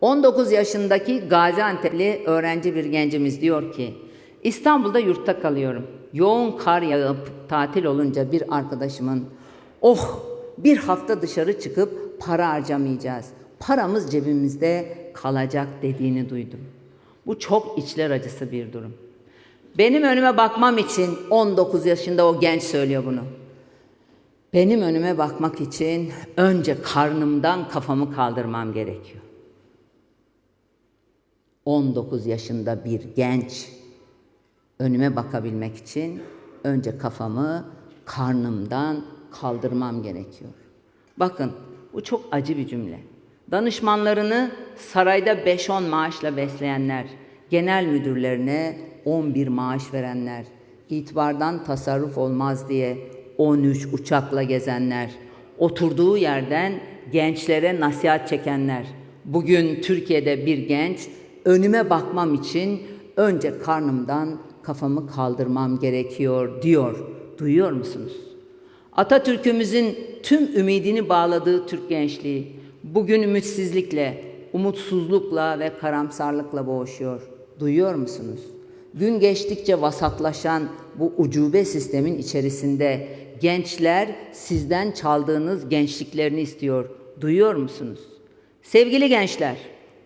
19 yaşındaki Gaziantep'li öğrenci bir gencimiz diyor ki İstanbul'da yurtta kalıyorum. Yoğun kar yağıp tatil olunca bir arkadaşımın oh bir hafta dışarı çıkıp para harcamayacağız. Paramız cebimizde kalacak dediğini duydum. Bu çok içler acısı bir durum. Benim önüme bakmam için 19 yaşında o genç söylüyor bunu. Benim önüme bakmak için önce karnımdan kafamı kaldırmam gerekiyor. 19 yaşında bir genç önüme bakabilmek için önce kafamı karnımdan kaldırmam gerekiyor. Bakın bu çok acı bir cümle. Danışmanlarını sarayda 5-10 maaşla besleyenler, genel müdürlerine 11 maaş verenler, itibardan tasarruf olmaz diye 13 uçakla gezenler, oturduğu yerden gençlere nasihat çekenler. Bugün Türkiye'de bir genç önüme bakmam için önce karnımdan kafamı kaldırmam gerekiyor diyor. Duyuyor musunuz? Atatürk'ümüzün tüm ümidini bağladığı Türk gençliği bugün ümitsizlikle, umutsuzlukla ve karamsarlıkla boğuşuyor. Duyuyor musunuz? Gün geçtikçe vasatlaşan bu ucube sistemin içerisinde gençler sizden çaldığınız gençliklerini istiyor. Duyuyor musunuz? Sevgili gençler,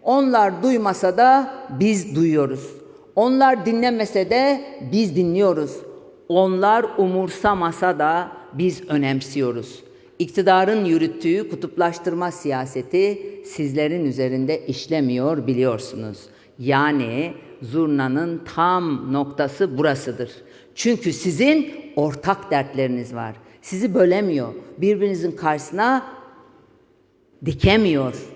onlar duymasa da biz duyuyoruz. Onlar dinlemese de biz dinliyoruz. Onlar umursamasa da biz önemsiyoruz. İktidarın yürüttüğü kutuplaştırma siyaseti sizlerin üzerinde işlemiyor biliyorsunuz. Yani zurnanın tam noktası burasıdır. Çünkü sizin ortak dertleriniz var. Sizi bölemiyor. Birbirinizin karşısına dikemiyor.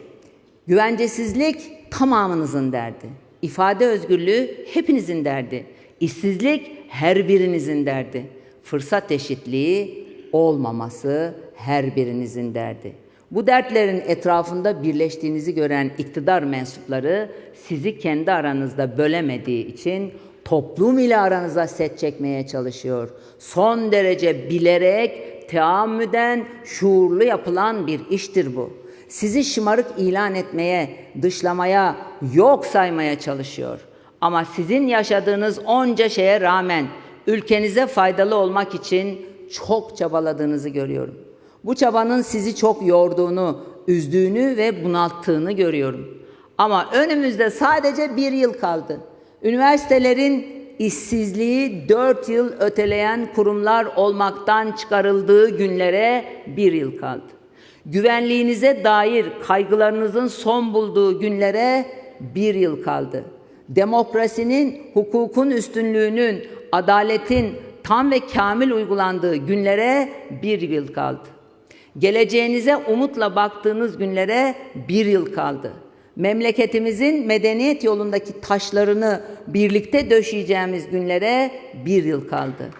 Güvencesizlik tamamınızın derdi. İfade özgürlüğü hepinizin derdi. İşsizlik her birinizin derdi. Fırsat eşitliği olmaması her birinizin derdi. Bu dertlerin etrafında birleştiğinizi gören iktidar mensupları sizi kendi aranızda bölemediği için toplum ile aranıza set çekmeye çalışıyor. Son derece bilerek, teammüden, şuurlu yapılan bir iştir bu. Sizi şımarık ilan etmeye, dışlamaya, yok saymaya çalışıyor. Ama sizin yaşadığınız onca şeye rağmen ülkenize faydalı olmak için çok çabaladığınızı görüyorum. Bu çabanın sizi çok yorduğunu, üzdüğünü ve bunalttığını görüyorum. Ama önümüzde sadece bir yıl kaldı. Üniversitelerin işsizliği dört yıl öteleyen kurumlar olmaktan çıkarıldığı günlere bir yıl kaldı. Güvenliğinize dair kaygılarınızın son bulduğu günlere bir yıl kaldı. Demokrasinin, hukukun üstünlüğünün, adaletin tam ve kamil uygulandığı günlere bir yıl kaldı. Geleceğinize umutla baktığınız günlere bir yıl kaldı. Memleketimizin medeniyet yolundaki taşlarını birlikte döşeyeceğimiz günlere bir yıl kaldı.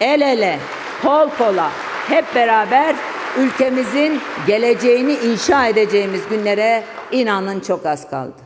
El ele, kol kola, hep beraber ülkemizin geleceğini inşa edeceğimiz günlere inanın çok az kaldı.